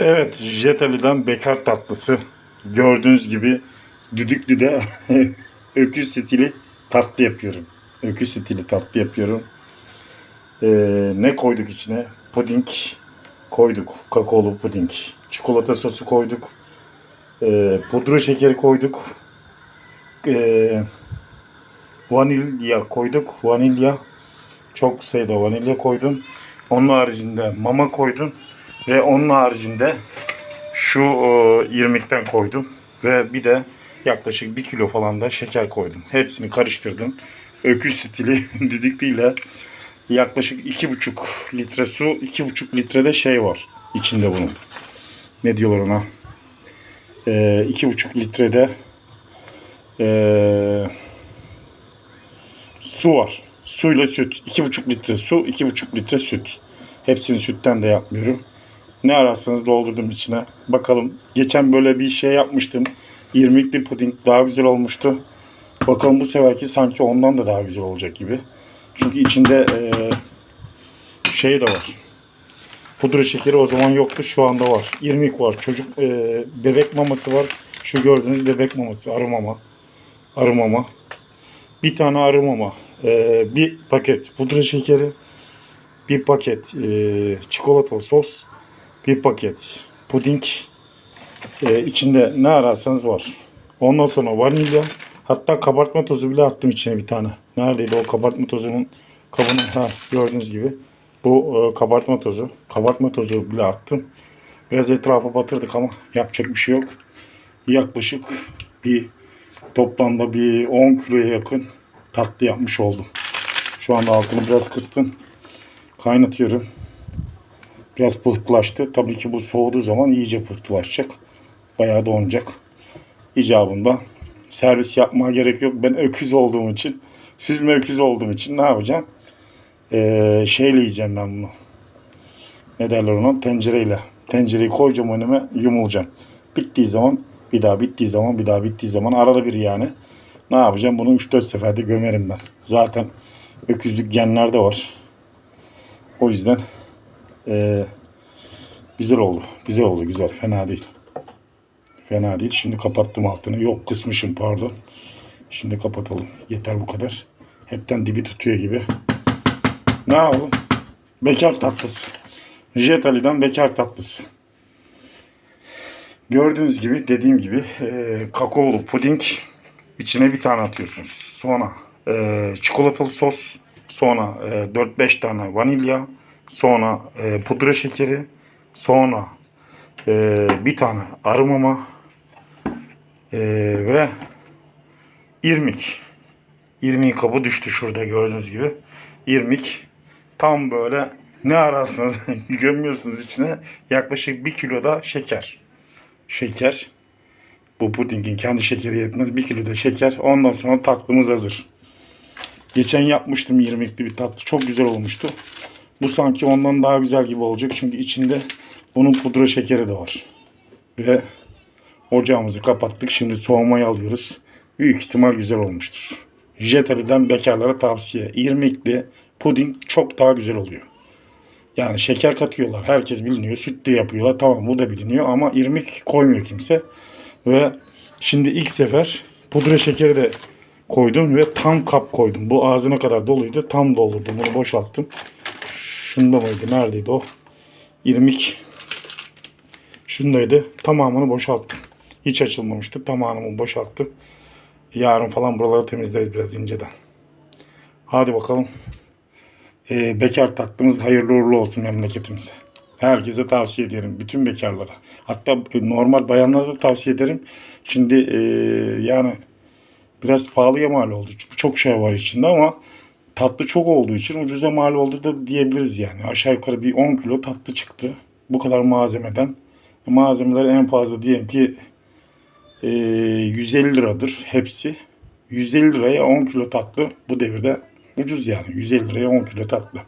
Evet, Jetali'den bekar tatlısı. Gördüğünüz gibi düdüklüde öküz stili tatlı yapıyorum. Öküz stili tatlı yapıyorum. Ee, ne koyduk içine? Puding koyduk. Kakaolu puding. Çikolata sosu koyduk. Ee, pudra şekeri koyduk. Ee, vanilya koyduk. Vanilya. Çok sayıda vanilya koydum. Onun haricinde mama koydum. Ve onun haricinde şu e, irmikten koydum. Ve bir de yaklaşık 1 kilo falan da şeker koydum. Hepsini karıştırdım. Öküz stili düdüklüyle yaklaşık 2,5 litre su, 2,5 litre de şey var içinde bunun. Ne diyorlar ona? Ee, 2,5 litrede ee, su var. Suyla süt. 2,5 litre su, 2,5 litre süt. Hepsini sütten de yapmıyorum. Ne ararsanız doldurdum içine. Bakalım. Geçen böyle bir şey yapmıştım. İrmikli puding daha güzel olmuştu. Bakalım bu seferki sanki ondan da daha güzel olacak gibi. Çünkü içinde eee, şey de var. Pudra şekeri o zaman yoktu. Şu anda var. İrmik var. Çocuk eee, bebek maması var. Şu gördüğünüz bebek maması. Arı mama. Arı mama. Bir tane arı mama. Eee, bir paket pudra şekeri. Bir paket eee, çikolatalı sos. Bir paket puding. Eee, içinde ne ararsanız var. Ondan sonra vanilya. Hatta kabartma tozu bile attım içine bir tane. Neredeydi o kabartma tozunun kabını? Ha gördüğünüz gibi. Bu e, kabartma tozu. Kabartma tozu bile attım. Biraz etrafa batırdık ama yapacak bir şey yok. Yaklaşık bir toplamda bir 10 kiloya yakın tatlı yapmış oldum. Şu anda altını biraz kıstım. Kaynatıyorum. Biraz pıhtılaştı. Tabii ki bu soğuduğu zaman iyice pıhtılaşacak. Bayağı donacak. İcabında servis yapmaya gerek yok. Ben öküz olduğum için, süzme öküz olduğum için ne yapacağım? Ee, şeyle yiyeceğim ben bunu. Ne derler ona? Tencereyle. Tencereyi koyacağım önüme, yumulacağım. Bittiği zaman, bir daha bittiği zaman, bir daha bittiği zaman arada bir yani. Ne yapacağım? Bunu 3-4 seferde gömerim ben. Zaten öküzlük genlerde var. O yüzden ee, güzel oldu. Güzel oldu, güzel. Fena değil. Fena değil. Şimdi kapattım altını. Yok kısmışım pardon. Şimdi kapatalım. Yeter bu kadar. Hepten dibi tutuyor gibi. Ne yapalım? Bekar tatlısı. Jetali'den bekar tatlısı. Gördüğünüz gibi dediğim gibi e, kakaolu puding içine bir tane atıyorsunuz. Sonra e, çikolatalı sos. Sonra e, 4-5 tane vanilya. Sonra e, pudra şekeri. Sonra e, bir tane arı mama. Ee, ve irmik. İrmik kabı düştü şurada gördüğünüz gibi. İrmik tam böyle ne ararsanız gömüyorsunuz içine yaklaşık bir kilo da şeker. Şeker. Bu pudingin kendi şekeri yetmez. Bir kilo da şeker. Ondan sonra tatlımız hazır. Geçen yapmıştım irmikli bir tatlı. Çok güzel olmuştu. Bu sanki ondan daha güzel gibi olacak. Çünkü içinde bunun pudra şekeri de var. Ve Ocağımızı kapattık. Şimdi soğumaya alıyoruz. Büyük ihtimal güzel olmuştur. Jetali'den bekarlara tavsiye. İrmikli puding çok daha güzel oluyor. Yani şeker katıyorlar. Herkes biliniyor. Süt de yapıyorlar. Tamam bu da biliniyor ama irmik koymuyor kimse. Ve şimdi ilk sefer pudra şekeri de koydum ve tam kap koydum. Bu ağzına kadar doluydu. Tam doldurdum. Bunu boşalttım. Şunda mıydı? Neredeydi o? İrmik şundaydı. Tamamını boşalttım. Hiç açılmamıştı. Tamamını boşalttım. Yarın falan buraları temizleriz biraz inceden. Hadi bakalım. Ee, bekar tatlımız hayırlı uğurlu olsun memleketimize. Herkese tavsiye ederim. Bütün bekarlara. Hatta normal bayanlara da tavsiye ederim. Şimdi ee, yani biraz pahalıya mal oldu. Çok şey var içinde ama tatlı çok olduğu için ucuza mal oldu da diyebiliriz yani. Aşağı yukarı bir 10 kilo tatlı çıktı. Bu kadar malzemeden. Malzemeler en fazla diyelim ki e, 150 liradır hepsi. 150 liraya 10 kilo tatlı bu devirde ucuz yani. 150 liraya 10 kilo tatlı.